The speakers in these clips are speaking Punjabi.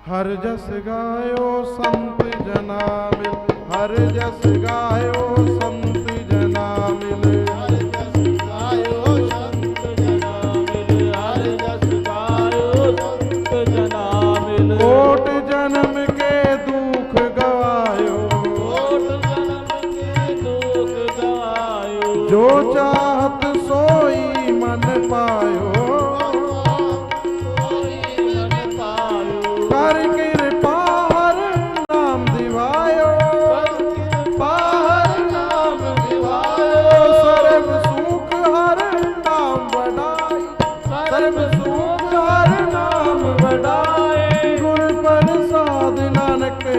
ਹਰ ਜਸ ਗਾਇਓ ਸੰਤ ਜਨਾ ਮਿਲ ਹਰ ਜਸ ਗਾਇਓ ਸੰਤ ਜਨਾ ਮਿਲ ਹਰ ਜਸ ਗਾਇਓ ਸੰਤ ਜਨਾ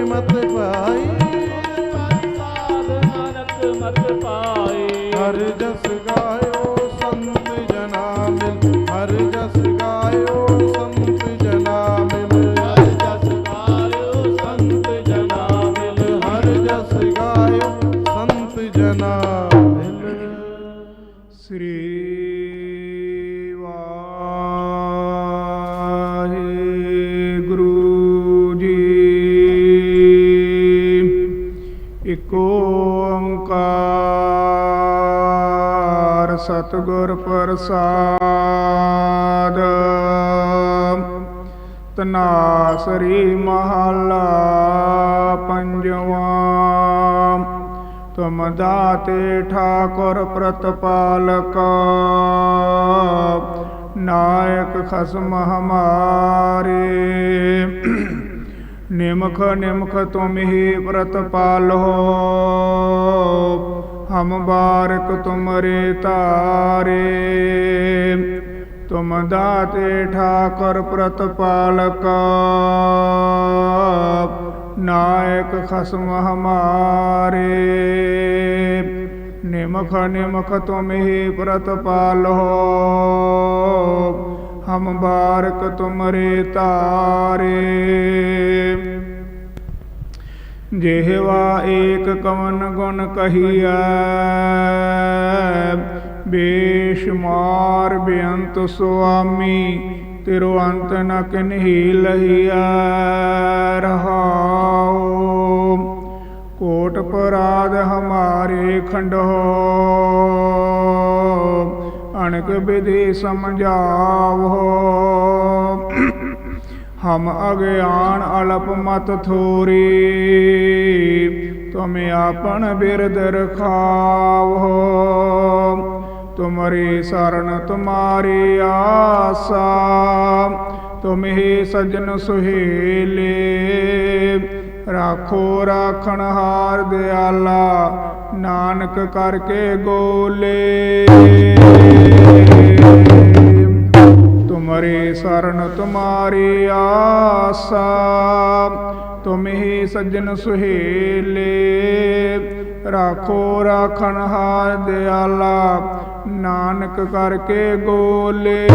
ਮਤ ਪਾਈ ਸਾਧ ਨਾਨਕ ਮਤ ਪਾਏ ਹਰ ਜਸ ਗਾਇਓ ਸੰਤ ਜਨਾ ਮਿਲ ਹਰ ਜਸ ਗਾਇਓ ਸੰਤ ਜਨਾ ਮਿਲ ਹਰ ਜਸ ਗਾਇਓ ਸੰਤ ਜਨਾ ਮਿਲ ਹਰ ਜਸ ਗਾਇਓ ਸੰਤ ਜਨਾ ਮਿਲ ਸ੍ਰੀ ਇਕ ਓੰਕਾਰ ਸਤਿਗੁਰ ਪ੍ਰਸਾਦ। ਤਨਾਸਰੀ ਮਹਲਾ ਪੰਜਵਾਂ। ਤੁਮ ਦਾਤੇ ਠਾਕੁਰ ਪ੍ਰਤਪਾਲਕ। ਨਾਇਕ ਖਸਮ ਹਮਾਰੇ। ਨਿਮਖ ਨਿਮਖ ਤੁਮ ਹੀ ਪ੍ਰਤਪਾਲੋ ਹਮ ਬਾਰਕ ਤੁਮਰੇ ਤਾਰੇ ਤੁਮ ਦਾਤੇ ਠਾਕੁਰ ਪ੍ਰਤਪਾਲਕ ਨਾਇਕ ਖਸਮ ਹਮਾਰੇ। ਨਿਮਖ ਨਿਮਖ ਤੁਮ ਹੀ ਪ੍ਰਤਪਾਲੋ ਹਮ ਬਾਰਕ ਤੁਮਰੇ ਤਾਰੇ। ਜਿਹਵਾ ਏਕ ਕਵਨ ਗੁਣ ਕਹੀਐ ਬੇਸ਼ਮਾਰ ਬੇਅੰਤ ਸੁਆਮੀ ਤਿਰੋ ਅੰਤ ਨ ਕਿਨਹੀ ਲਹੀਐ, ਰਹਾਉ। ਕੋਟ ਪਰਾਧ ਹਮਾਰੇ ਖੰਡੋ ਅਣਕ ਵਿਧੀ ਸਮਝਾਵੋ। ਹਮ ਅਗਿਆਨ ਅਲਪ ਮਤ ਥੋਰੀ, ਤੁਮ ਆਪਨ ਬਿਰਦ ਰਖਾਵੋ। ਤੁਮਰੀ ਸਰਣ ਤੁਮਾਰੀ ਆਸਾ, ਤੁਮ ਹੀ ਸਜਨ ਸੁਹੇਲੇ। ਰਾਖੋ ਰਾਖਣ ਹਾਰ ਦਿਆਲਾ ਨਾਨਕ ਕਰਕੇ ਗੋਲੇ। ਤੁਮਰੇ ਸ਼ਰਨ ਤੁਮਾਰੀ ਆਸਾ, ਤੁਮ ਹੀ ਸੱਜਣ ਸੁਹੇਲੇ। ਰਾਖੋ ਰਾਖਣ ਹਾਰ ਦਿਆਲਾ, ਨਾਨਕ ਕਰਕੇ ਗੋਲੇ।